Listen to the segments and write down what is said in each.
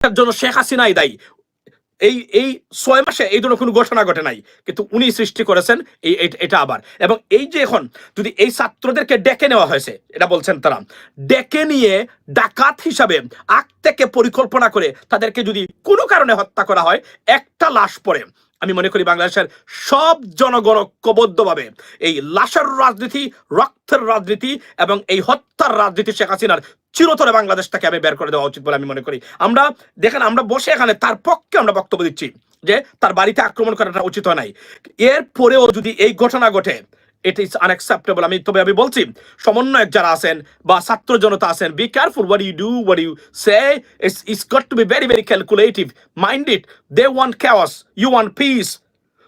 তার জন্য শেখ হাসিনাই দায়ী। এই এই ছয় মাসে এই ধরনের কোনো ঘটনা ঘটে নাই। কিন্তু উনি সৃষ্টি করেছেন এই- এটা আবার। এবং এই যে এখন যদি এই ছাত্রদেরকে ডেকে নেওয়া হয়েছে, এটা বলছেন তারা, ডেকে নিয়ে ডাকাত হিসাবে আগ থেকে পরিকল্পনা করে তাদেরকে যদি কোনো কারণে হত্যা করা হয়, একটা লাশ পরে আমি মনে করি বাংলাদেশের সব জনগণ ঐক্যবদ্ধভাবে এই লাশের রাজনীতি, রক্তের রাজনীতি এবং এই হত্যার রাজনীতি শেখ হাসিনার চিরতরে বাংলাদেশ থেকে আমি বের করে দেওয়া উচিত বলে আমি মনে করি। আমরা দেখেন, আমরা বসে এখানে তার পক্ষে আমরা বক্তব্য দিচ্ছি যে তার বাড়িতে আক্রমণ করাটা উচিত হয় নাই। এরপরেও যদি এই ঘটনা ঘটে ইট ইজ আনএক্সেপ্টেবল আমি তবে আমি বলছি সমন্বয়ক যারা আছেন বা ছাত্র জনতা আছেন be careful what you do what you say it's it's got to be very very calculative mind it they want chaos you want peace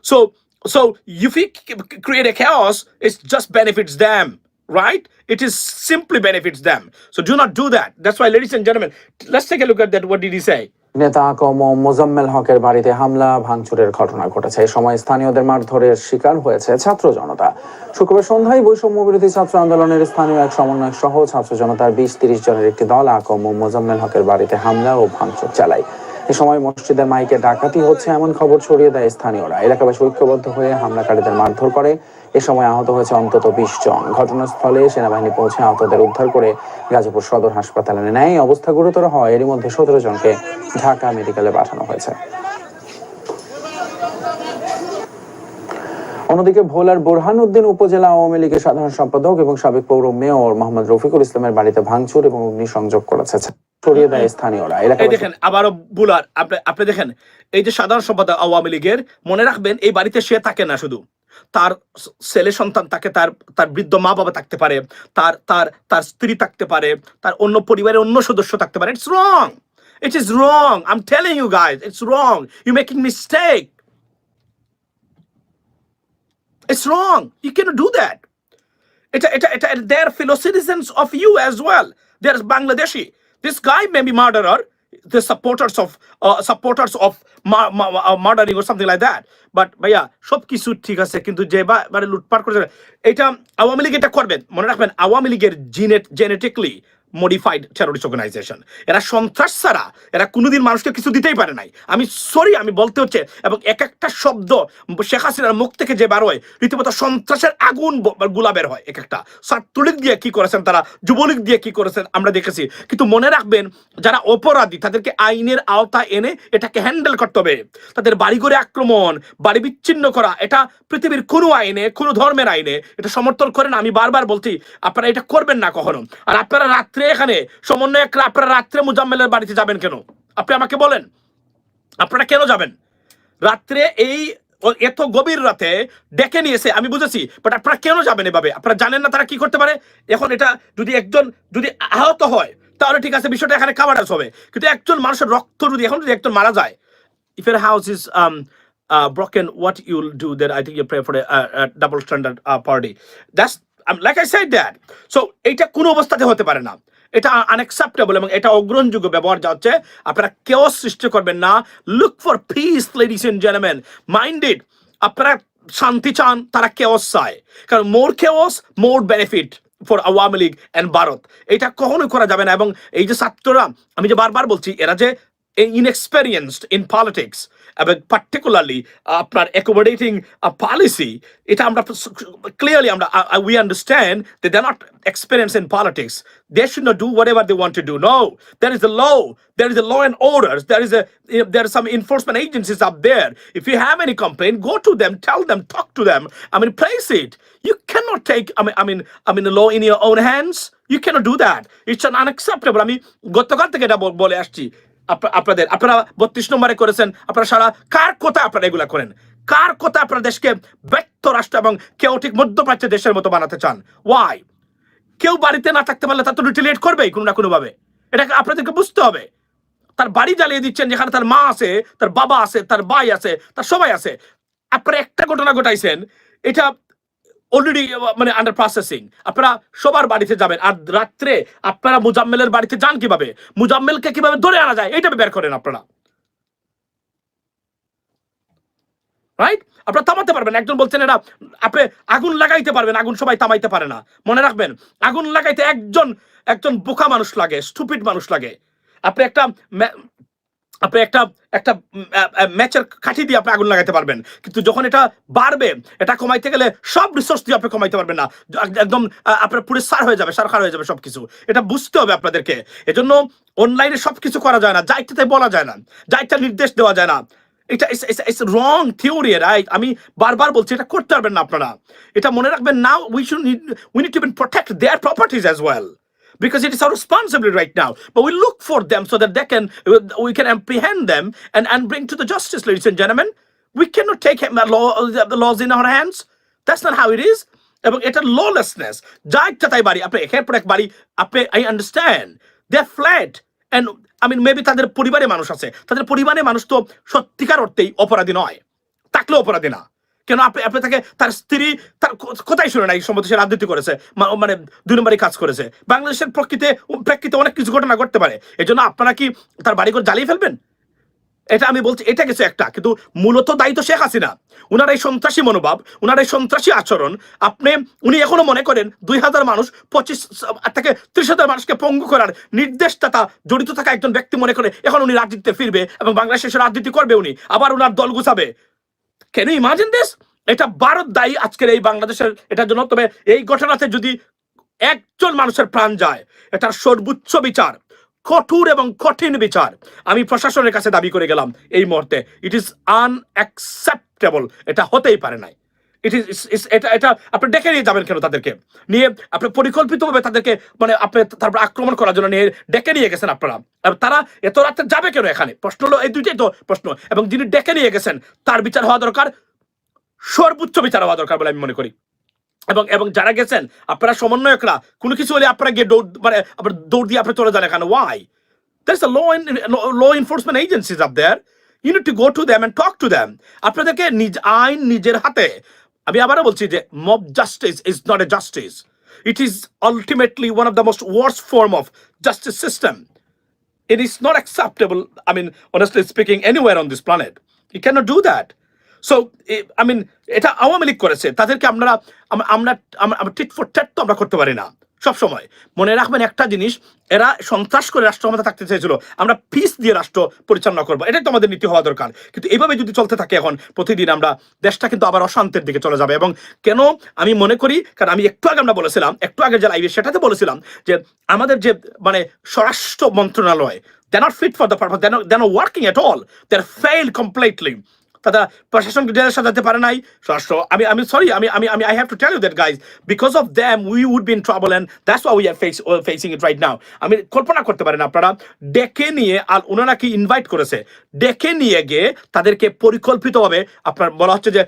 so so if we c- create a chaos it just benefits them right it is simply benefits them so do not do that that's why ladies and gentlemen let's take a look at that what did he say নেতা কম মোজাম্মেল হকের বাড়িতে হামলা, ভাঙচুরের ঘটনা ঘটেছে। এই সময় স্থানীয়দের মারধরের শিকার হয়েছে ছাত্র জনতা। শুক্রবার সন্ধ্যায় বৈষম্য বিরোধী ছাত্র আন্দোলনের স্থানীয় এক সমন্বয়ক সহ ছাত্র জনতার বিশ তিরিশ জনের একটি দল আকম মোজাম্মেল হকের বাড়িতে হামলা ও ভাঙচুর চালায়। এ সময় মসজিদের মাইকে ডাকাতি হচ্ছে এমন খবর ছড়িয়ে দেয় স্থানীয়রা। এলাকাবাসী ঐক্যবদ্ধ হয়ে হামলাকারীদের মারধর করে। এ সময় আহত হয়েছে অন্তত বিশ জন। ঘটনাস্থলে সেনাবাহিনী পৌঁছে আহতদের উদ্ধার করে গাজীপুর সদর হাসপাতালে নেয়। অবস্থা গুরুতর হয় এরই মধ্যে সতেরো জনকে ঢাকা মেডিকেলে পাঠানো হয়েছে। অন্যদিকে ভোলার বোরহানউদ্দিন উপজেলা আওয়ামী লীগের সাধারণ সম্পাদক এবং সাবেক পৌর মেয়র মোহাম্মদ রফিকুল ইসলামের বাড়িতে ভাঙচুর এবং অগ্নিসংযোগ করেছে। ছড়িয়ে দেয় স্থানীয়রা। এই দেখেন আবারও বুলার আপনি আপনি দেখেন এই যে সাধারণ সম্পাদক আওয়ামী লীগের মনে রাখবেন এই বাড়িতে সে থাকে না শুধু। তার ছেলে সন্তান তাকে তার তার বৃদ্ধ মা বাবা থাকতে পারে, তার তার তার স্ত্রী থাকতে পারে, তার অন্য পরিবারের অন্য সদস্য থাকতে পারে। It's wrong it is wrong I am telling you guys it's wrong you making mistake it's wrong you can do that এটা এটা এটা they are fellow citizens of you as well. They are Bangladeshi. This guy may be murderer the supporters of uh, supporters of uh, murdering or something like that but সব কিছু ঠিক আছে কিন্তু যে বা- মানে লুটপাট করেছে এটা আওয়ামী লীগ এটা করবেন মনে রাখবেন আওয়ামী লীগের genet genetically modified terrorist organisation এরা সন্ত্রাস ছাড়া, এরা কোনোদিন মানুষকে কিছু দিতেই পারে নাই। আমি সরি আমি বলতে হচ্ছে, এবং এক একটা শব্দ শেখ হাসিনার মুখ থেকে যে বার হয়, রীতিমতো সন্ত্রাসের আগুন ব- বের হয়, এক একটা। ছাত্রলীগ দিয়ে কি করেছেন তারা, যুবলীগ দিয়ে কি করেছেন, আমরা দেখেছি। কিন্তু মনে রাখবেন, যারা অপরাধী, তাদেরকে আইনের আওতায় এনে এটাকে হ্যান্ডেল করতে হবে। তাদের বাড়িঘরে আক্রমণ, বাড়ি বিচ্ছিন্ন করা, এটা পৃথিবীর কোনো আইনে, কোনো ধর্মের আইনে, এটা সমর্থন করে না আমি বারবার বলছি, আপনারা এটা করবেন না কখনো। আর আপনারা রাত্রে এখানে সমন্বয়করা আপনারা রাত্রে মুজাম্মেলের বাড়িতে যাবেন কেন? আপনি আমাকে বলেন। আপনারা কেন যাবেন? রাত্রে এই এত গভীর রাতে ডেকে নিয়েছে আমি বুঝেছি বাট আপনারা কেন যাবেন এভাবে? আপনারা জানেন না তারা কি করতে পারে? এখন এটা যদি একজন যদি আহত হয় তাহলে ঠিক আছে বিষয়টা এখানে কাভারাজ হবে। কিন্তু একজন মানুষের রক্ত যদি এখন যদি একজন মারা যায় ইফ এর house um uh, broken, what you'll do then I think you pray for a, a, a double standard uh, party. That's um, like কোনো অবস্থাতে হতে পারে না। এটা আনএক্সেপ্টেবল এবং এটা অগ্রহণযোগ্য ব্যবহার যা হচ্ছে, আপনারা কেউ সৃষ্টি করবেন না। Look for peace ladies and gentleman minded আপনারা শান্তি চান, তারা কেওস চায়। কারণ more chaos more benefit for Awami League and Bharat. এটা কখনোই করা যাবে না এবং এই যে ছাত্ররা, আমি যে বারবার বলছি, এরা যে inexperienced ইন politics এবং particularly আপনার accommodating a policy এটা আমরা clearly আমরা uh, we understand that they're not experienced in politics they should not do whatever they want to do no there is a law there is a law and orders there is a there are some enforcement agencies up there if you have any complaint go to them tell them talk to them I mean place it you cannot take I mean I mean I mean the law in your own hands you cannot do that it's an unacceptable আমি গতকাল থেকে এটা বল- বলে আসছি up- আপনাদের, আপনারা বত্রিশ নম্বরে করেছেন, আপনারা সারা কার কথা আপনারা এগুলা করেন? কার কথা আপনারা দেশকে ব্যর্থ রাষ্ট্র এবং কেওটিক মধ্যপ্রাচ্য দেশের মতো বানাতে চান? ওয়াই কেউ বাড়িতে না থাকতে পারলে তার তো রিটেলিয়েট করবেই কোনো না কোনো ভাবে এটাকে আপনাদেরকে বুঝতে হবে। তার বাড়ি জ্বালিয়ে দিচ্ছেন, যেখানে তার মা আছে, তার বাবা আছে, তার ভাই আছে, তার সবাই আছে। আপনারা একটা ঘটনা ঘটাইছেন, এটা অলরেডি মানে আন্ডার প্রসেসিং আপনারা সবার বাড়িতে যাবেন। আর রাত্রে আপনারা মুজাম্মেলের বাড়িতে যান কীভাবে? মুজাম্মেলকে কীভাবে ধরে আনা যায় এটা বের করেন আপনারা। রাইট আপনারা থামাতে পারবেন। একজন বলছেন এটা আপনি আগুন লাগাইতে পারবেন, আগুন সবাই থামাইতে পারে না। মনে রাখবেন, আগুন লাগাইতে একজন একজন বোকা মানুষ লাগে স্টুপিড মানুষ লাগে। আপনি একটা আপনি একটা একটা ম্যাচের কাঠি দিয়ে আপনি আগুন লাগাইতে পারবেন। কিন্তু যখন এটা বাড়বে, এটা কমাইতে গেলে সব রিসোর্স দিয়ে আপনি কমাইতে পারবেন না। একদম আপনার পুরো সার হয়ে যাবে, সারখার হয়ে যাবে সবকিছু। এটা বুঝতে হবে আপনাদেরকে। এজন্য অনলাইনে সবকিছু করা যায় না। যা বলা যায় না। যা নির্দেশ দেওয়া যায় না। এটা রং থিওরি রাইট আমি বারবার বলছি, এটা করতে পারবেন না আপনারা। এটা মনে রাখবেন না we should we need to protect their properties as well because it is our responsibility right now. But we look for them so that they can we can apprehend them and, and bring to the justice, ladies and gentlemen. We cannot take law, the laws in our hands. That's not how it is. এবং এটা lawlessness যা তাই বাড়ি আপনি একের পর এক বাড়ি আপনি I understand they flat and I mean maybe তাদের পরিবারে মানুষ আছে তাদের পরিবারে মানুষ তো সত্যিকার অর্থেই অপরাধী নয় থাকলেও অপরাধী না কেন আপনি আপনি তাকে তার স্ত্রী, তার কোথায় শুনে নাই সম্ভবত সে রাজনীতি করেছে? মানে দুই নম্বরই কাজ করেছে। বাংলাদেশের প্রকৃতি প্রেক্ষিতে অনেক কিছু ঘটনা ঘটতে পারে। এই জন্য আপনারা কি তার বাড়িঘর জ্বালিয়ে ফেলবেন? এটা আমি বলছি, এটা কিছু একটা। কিন্তু মূলত দায়িত্ব শেখ হাসিনা। উনার এই সন্ত্রাসী মনোভাব, উনার এই সন্ত্রাসী আচরণ, আপনি, উনি এখনও মনে করেন দুই হাজার মানুষ পঁচিশ থেকে ত্রিশ হাজার মানুষকে পঙ্গু করার নির্দেশদাতা জড়িত থাকা একজন ব্যক্তি মনে করে, এখন উনি রাজনীতিতে ফিরবে এবং বাংলাদেশে রাজনীতি করবে উনি। আবার উনার দল গুছাবে। কেন ইমাজিন দিস এটা ভারত দায়ী আজকের এই বাংলাদেশের এটার জন্য। তবে এই ঘটনাতে যদি একজন মানুষের প্রাণ যায় এটার সর্বোচ্চ বিচার, কঠোর এবং কঠিন বিচার। আমি প্রশাসনের কাছে দাবি করে গেলাম এই মুহূর্তে। ইট ইজ আনঅ্যাকসেপ্টেবল এটা হতেই পারে নাই। ইট এটা এটা আপনি ডেকে নিয়ে যাবেন কেন তাদেরকে? নিয়ে আপনি পরিকল্পিতভাবে তাদেরকে মানে আপনি তারপর আক্রমণ করার জন্য নিয়ে ডেকে নিয়ে গেছেন আপনারা। তারা এত রাতে যাবে কেন এখানে? প্রশ্ন হলো এই দুইটাই তো প্রশ্ন। এবং যিনি ডেকে নিয়ে গেছেন তার বিচার হওয়া দরকার সর্বোচ্চ বিচার হওয়া দরকার বলে আমি মনে করি। এবং এবং যারা গেছেন আপনারা সমন্বয়করা কোনো কিছু হলে আপনারা গিয়ে দৌড় মানে আপনার দৌড় দিয়ে আপনি চলে যান এখানে। Why in, law enforcement agencies up there. You need to go to them and talk to them. আপনাদেরকে নিজ আইন নিজের হাতে আমি আবারও বলছি যে mob justice is not a justice it is ultimately one of the most worse form of justice system it is not acceptable, i mean, honestly speaking, anywhere on this planet. You cannot do that. So so i mean, এটা আওয়ামী লীগ করেছে। তাদেরকে আমরা আমরা tit for tat তো আমরা করতে পারি না। সব সময়। মনে রাখবেন একটা জিনিস এরা সন্ত্রাস করে রাষ্ট্র ক্ষমতা থাকতে চেয়েছিল। আমরা পিস দিয়ে রাষ্ট্র পরিচালনা করব। এটাই তো আমাদের নীতি হওয়া দরকার। কিন্তু এইভাবে যদি চলতে থাকে এখন প্রতিদিন আমরা দেশটা কিন্তু আবার অশান্তির দিকে চলে যাবে। এবং কেন আমি মনে করি কারণ আমি একটু আগে আমরা বলেছিলাম একটু আগে যে লাইভে সেটাতে বলেছিলাম যে আমাদের যে মানে স্বরাষ্ট্র মন্ত্রণালয় they're not fit for the purpose not, they're not working at all they're failed completely তারা প্রশাসনকে জেলে সাজাতে পারে নাই। স্বরাষ্ট্র আমি আমি সরি আমি আমি আমি I have to tell you that guys because of them we would be in trouble and that's why we are face facing it right now আমি কল্পনা করতে পারেন আপনারা, ডেকে নিয়ে আর ওনারা কি ইনভাইট করেছে? ডেকে নিয়ে গিয়ে তাদেরকে পরিকল্পিতভাবে আপনার বলা হচ্ছে যে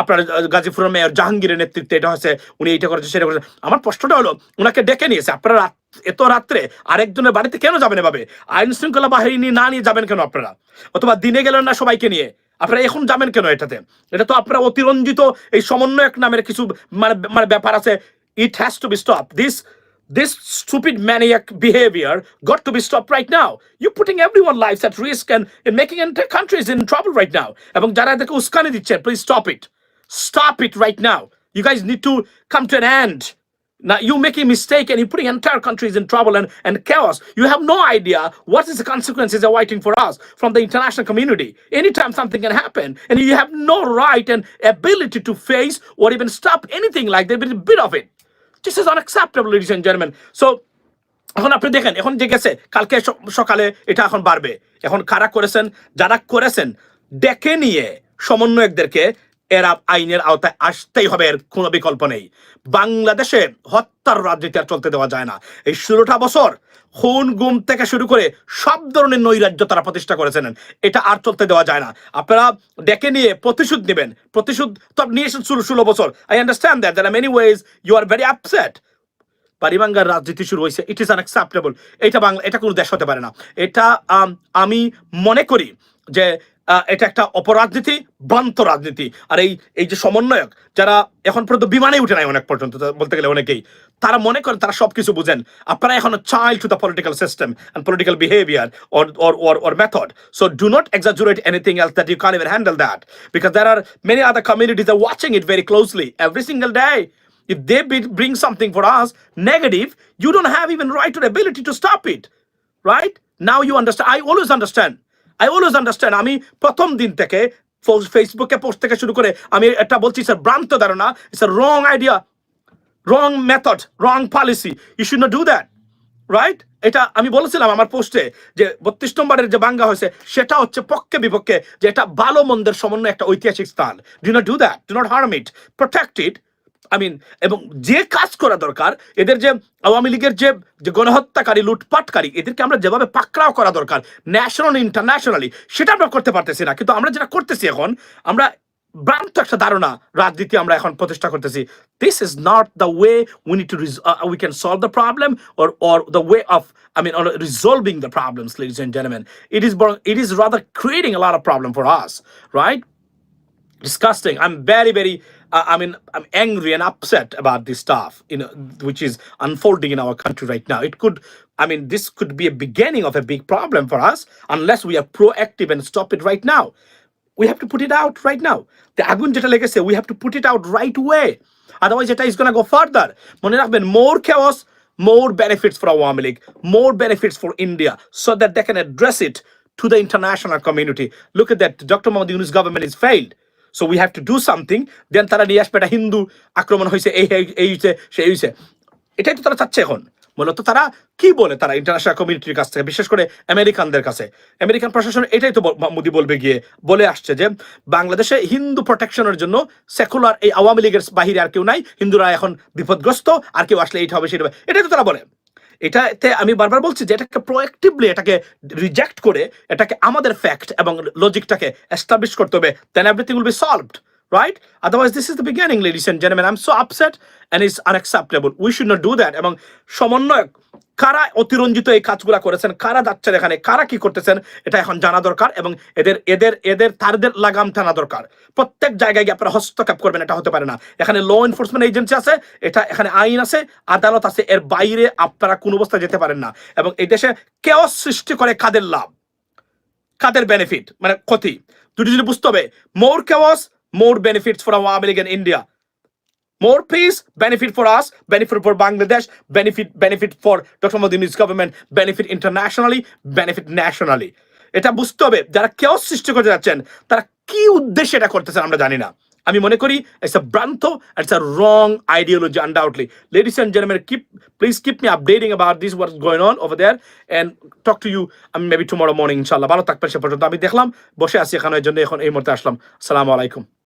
আপনার গাজীপুরের মেয়র জাহাঙ্গীরের নেতৃত্বে এটা হচ্ছে উনি এইটা করেছে, সেটা করেছে। আমার প্রশ্নটা হলো ওনাকে ডেকে নিয়েছে? আপনারা এত রাত্রে আরেকজনের বাড়িতে কেন যাবেন এভাবে? আইন শৃঙ্খলা বাহিনী না নিয়ে যাবেন কেন আপনারা? অথবা দিনে গেলেন না সবাইকে নিয়ে? আপনারা এখন যাবেন কেন এটাতে এটা তো আপনারা অতিরঞ্জিত এই সমন্বয়ক নামের কিছু মানে মানে ব্যাপার আছে it has to be stop this this stupid maniac behavior got to be stopped right now. You're putting everyone's lives at risk and, and making entire countries in trouble right now. এবং যারা এদেরকে উস্কানি দিচ্ছেন please stop it. Stop it right now. You guys need to come to an end. Now you're making a mistake and you're putting entire countries in trouble and, and chaos. You have no idea what is the consequences are waiting for us from the international community. Anytime something can happen, and you have no right and ability to face or even stop anything like that, but a bit of it. This is unacceptable, ladies and gentlemen. So এখন আপনি দেখেন এখন যে গেছে কালকে সকালে এটা এখন বাড়বে এখন কারা করেছেন যারা করেছেন ডেকে নিয়ে সমন্বয়কদেরকে এরা আইনের আওতায় আসতেই হবে এর কোনো বিকল্প নেই। বাংলাদেশে হত্যার রাজনীতি আর চলতে দেওয়া যায় না। এই ষোলোটা বছর খুন গুম থেকে শুরু করে সব ধরনের নৈরাজ্য তারা প্রতিষ্ঠা করেছেন। এটা আর চলতে দেওয়া যায় না। আপনারা ডেকে নিয়ে প্রতিশোধ নেবেন। প্রতিশোধ তো নিয়েছেন ষোলো ষোলো বছর। I understand that there many ways you are very upset পারিবাঙ্গার রাজনীতি শুরু হয়েছে। ইট ইজ আনএক্সেপ্টেবল এটা বাংলা এটা কোনো দেশ হতে পারে না। এটা আম, মনে করি যে এটা একটা অপরাজনীতি ভ্রান্ত রাজনীতি আর এই এই যে সমন্বয়ক যারা এখন পর্যন্ত বিমানে উঠে নাই অনেক পর্যন্ত বলতে গেলে অনেকেই তারা মনে করেন তারা সবকিছু বুঝেন আপনারা এখন child to the political system and political behaviour or or method so do not exaggerate anything else that you can't even handle that because there are many other communities that are watching it very closely every single day if they bring something for us negative, you don't have even right or ability to stop it. Right? Now you understand. I always understand. I always understand আমি প্রথম দিন থেকে ফেসবুকে post থেকে শুরু করে আমি এটা বলছি স্যার ভ্রান্ত ধারণা a wrong idea wrong method wrong policy you should not do that right এটা আমি বলেছিলাম আমার পোস্টে যে বত্রিশ নম্বরের যে বাঙ্গা হয়েছে, সেটা হচ্ছে পক্ষে বিপক্ষে যে এটা ভালো মন্দের সমন্বয় একটা ঐতিহাসিক স্থান। Do not do that do not harm it protect it I mean এবং যে কাজ করা দরকার এদের যে আওয়ামী লীগের যে গণহত্যাকারী লুটপাটকারী এদেরকে আমরা যেভাবে পাকড়াও করা দরকার ন্যাশনাল ইন্টারন্যাশনালি সেটা আমরা করতে পারতেছি না কিন্তু আমরা যেটা করতেছি এখন আমরা ভ্রান্ত একটা ধারণা রাজনীতি আমরা এখন প্রতিষ্ঠা করতেছি this is not the way we need to we can solve the problem the way of I mean, or resolving the problems, ladies and gentlemen. It is, bor- it is rather creating a lot of problem for us, right? disgusting. I'm very, very. Uh, I mean, I'm angry and upset about this stuff, you know, which is unfolding in our country right now. It could, I mean, this could be a beginning of a big problem for us unless we are proactive and stop it right now. We have to put it out right now. The আগুন যেটা লেগেছে, we have to put it out right away. Otherwise, এটা is going to go further. মনে রাখবেন, more chaos, more benefits for Awami League, more benefits for India, so that they can address it to the international community. Look at that. Dr. Mohammad Yunus government is failed. So we have to do something. Then তারা নিয়ে আসবে একটা হিন্দু আক্রমণ হয়েছে, এই, এই- হয়েছে, সেই হয়েছে। এটাই তো তারা চাচ্ছে এখন। মূলত তারা কি বলে তারা ইন্টারন্যাশনাল কমিউনিটির কাছ থেকে, বিশেষ করে আমেরিকানদের কাছে? আমেরিকান প্রশাসন এটাই তো মোদি বলবে গিয়ে, বলে আসছে যে বাংলাদেশে হিন্দু প্রোটেকশনের জন্য সেকুলার এই আওয়ামী লীগের বাহিরে আর কেউ নাই। হিন্দুরা এখন বিপদগ্রস্ত, আর কেউ আসলে এইটা হবে সেটা হবে। এটাই তো তারা বলে। এটাতে আমি বারবার বলছি যে এটাকে প্রোয়েক্টিভলি এটাকে রিজেক্ট করে এটাকে আমাদের ফ্যাক্ট এবং লজিকটাকে এস্টাবলিশ করতে হবে then everything will be solved right otherwise this is the beginning ladies and জেনেম্যান I am so upset and is unacceptable we should not do that এবং সমন্বয়ক কারা অতিরঞ্জিত এই কাজগুলা করেছেন? কারা যাচ্ছেন এখানে? কারা কি করতেছেন? এটা এখন জানা দরকার এবং এদের এদের এদের, তারদের লাগাম টানা দরকার। প্রত্যেক জায়গায় গিয়ে আপনারা হস্তক্ষেপ করবেন, এটা হতে পারে না। এখানে ল এনফোর্সমেন্ট এজেন্সি আছে, এটা এখানে আইন আছে, আদালত আছে, এর বাইরে আপনারা কোনো অবস্থায় যেতে পারেন না। এবং এই দেশে কেউ সৃষ্টি করে কাদের লাভ? কাদের বেনিফিট মানে ক্ষতি? দুটি জিনিস বুঝতে হবে। More chaos more benefits for Awami League in India More peace, benefit for us, benefit for Bangladesh, benefit benefit for Dr. Modi's government, benefit internationally, benefit nationally. এটা বুঝতে হবে যারা কেউ সৃষ্টি করতে যাচ্ছেন তারা কি উদ্দেশ্যে এটা করতেছেন আমরা জানি না আমি মনে করি ইটস আ ভ্রান্ত it's a wrong ideology undoubtedly ladies and gentleman keep please keep me updating about this what's going on over there and talk to you আমি মেবি টুমরো মর্নিং ইনশাআল্লাহ ভালো থাকবেন সে পর্যন্ত আমি দেখলাম বসে আছি এখানে জন্য এখন এই মুহূর্তে আসলাম আসসালামু আলাইকুম